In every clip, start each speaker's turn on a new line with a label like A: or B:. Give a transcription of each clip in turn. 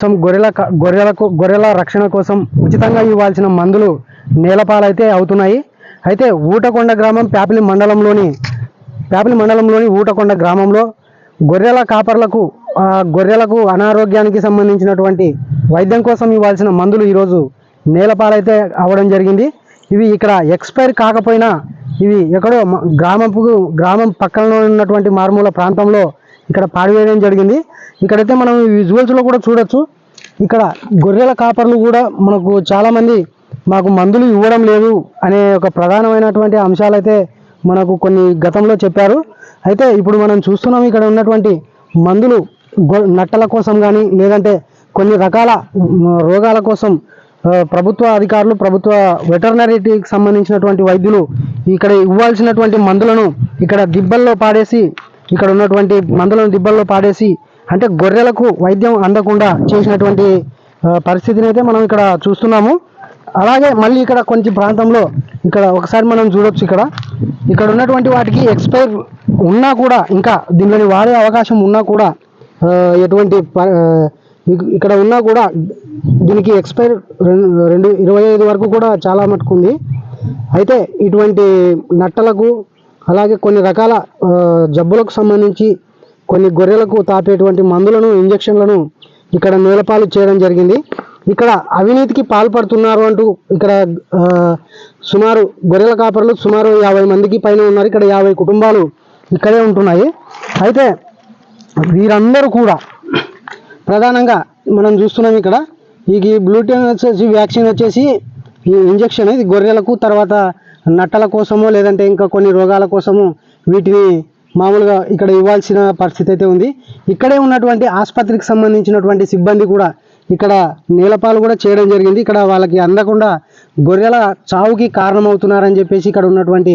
A: మొత్తం గొర్రెల గొర్రెలకు గొర్రెల రక్షణ కోసం ఉచితంగా ఇవ్వాల్సిన మందులు నేలపాలైతే అవుతున్నాయి. అయితే ఊటకొండ గ్రామం ప్యాపిలి మండలంలోని ప్యాపిలి మండలంలోని ఊటకొండ గ్రామంలో గొర్రెల కాపర్లకు గొర్రెలకు అనారోగ్యానికి సంబంధించినటువంటి వైద్యం కోసం ఇవ్వాల్సిన మందులు ఈరోజు నేలపాలైతే అవ్వడం జరిగింది. ఇవి ఇక్కడ ఎక్స్పైర్ కాకపోయినా ఇవి ఎక్కడో గ్రామపు గ్రామం పక్కన ఉన్నటువంటి మారుమూల ప్రాంతంలో ఇక్కడ పాడివేయడం జరిగింది. ఇక్కడైతే మనం విజువల్స్లో కూడా చూడొచ్చు. ఇక్కడ గొర్రెల కాపర్లు కూడా మనకు చాలామంది మాకు మందులు ఇవ్వడం లేదు అనే ఒక ప్రధానమైనటువంటి అంశాలైతే మనకు కొన్ని గతంలో చెప్పారు. అయితే ఇప్పుడు మనం చూస్తున్నాం ఇక్కడ ఉన్నటువంటి మందులు గొ- నట్టల కోసం కానీ లేదంటే కొన్ని రకాల రోగాల కోసం ప్రభుత్వ అధికారులు ప్రభుత్వ వెటర్నరీకి సంబంధించినటువంటి వైద్యులు ఇక్కడ ఇవ్వాల్సినటువంటి మందులను ఇక్కడ దిబ్బల్లో పాడేసి ఇక్కడ ఉన్నటువంటి మందులను దిబ్బల్లో పాడేసి అంటే గొర్రెలకు వైద్యం అందకుండా చేసినటువంటి పరిస్థితిని అయితే మనం ఇక్కడ చూస్తున్నాము. అలాగే మళ్ళీ ఇక్కడ కొంచెం ప్రాంతంలో ఇక్కడ ఒకసారి మనం చూడొచ్చు ఇక్కడ. ఇక్కడ ఉన్నటువంటి వాటికి ఎక్స్పైర్ ఉన్నా కూడా ఇంకా దీనిని వాడే అవకాశం ఉన్నా కూడా ఎటువంటి ప- ఇక్కడ ఉన్నా కూడా దీనికి ఎక్స్పైర్ రెండు రెండు ఇరవై ఐదు వరకు కూడా చాలా మటుకు ఉంది. అయితే ఇటువంటి నట్టలకు అలాగే కొన్ని రకాల జబ్బులకు సంబంధించి కొన్ని గొర్రెలకు తాపేటువంటి మందులను ఇంజక్షన్లను ఇక్కడ నేలపాలు చేయడం జరిగింది. ఇక్కడ అవినీతికి పాల్పడుతున్నారు అంటూ ఇక్కడ సుమారు గొర్రెల కాపరులు సుమారు యాభై మందికి పైన ఉన్నారు. ఇక్కడ యాభై కుటుంబాలు ఇక్కడే ఉంటున్నాయి. అయితే వీరందరూ కూడా ప్రధానంగా మనం చూస్తున్నాం ఇక్కడ ఈ బ్లూటెన్ వచ్చేసి వ్యాక్సిన్ వచ్చేసి ఈ ఇంజెక్షన్ ఇది గొర్రెలకు తర్వాత నట్టల కోసమో లేదంటే ఇంకా కొన్ని రోగాల కోసము వీటిని మామూలుగా ఇక్కడ ఇవ్వాల్సిన పరిస్థితి అయితే ఉంది. ఇక్కడే ఉన్నటువంటి ఆసుపత్రికి సంబంధించినటువంటి సిబ్బంది కూడా ఇక్కడ నీలపాలు కూడా చేయడం జరిగింది. ఇక్కడ వాళ్ళకి అందకుండా గొర్రెల చావుకి కారణమవుతున్నారని చెప్పేసి ఇక్కడ ఉన్నటువంటి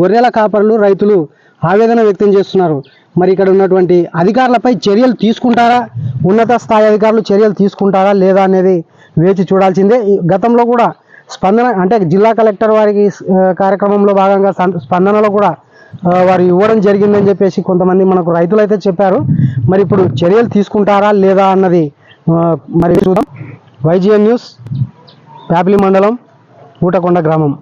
A: గొర్రెల కాపరులు రైతులు ఆవేదన వ్యక్తం చేస్తున్నారు. మరి ఇక్కడ ఉన్నటువంటి అధికారులపై చర్యలు తీసుకుంటారా? ఉన్నత స్థాయి అధికారులు చర్యలు తీసుకుంటారా లేదా అనేది వేచి చూడాల్సిందే. గతంలో కూడా స్పందన అంటే జిల్లా కలెక్టర్ వారికి కార్యక్రమంలో భాగంగా స్పందనలో కూడా వారు ఇవ్వడం జరిగిందని చెప్పేసి కొంతమంది మనకు రైతులు అయితే చెప్పారు. మరి ఇప్పుడు చర్యలు తీసుకుంటారా లేదా అన్నది మరి చూద్దాం. వైజిఎన్ న్యూస్ ప్యాపిలి మండలం ఊటకొండ గ్రామం.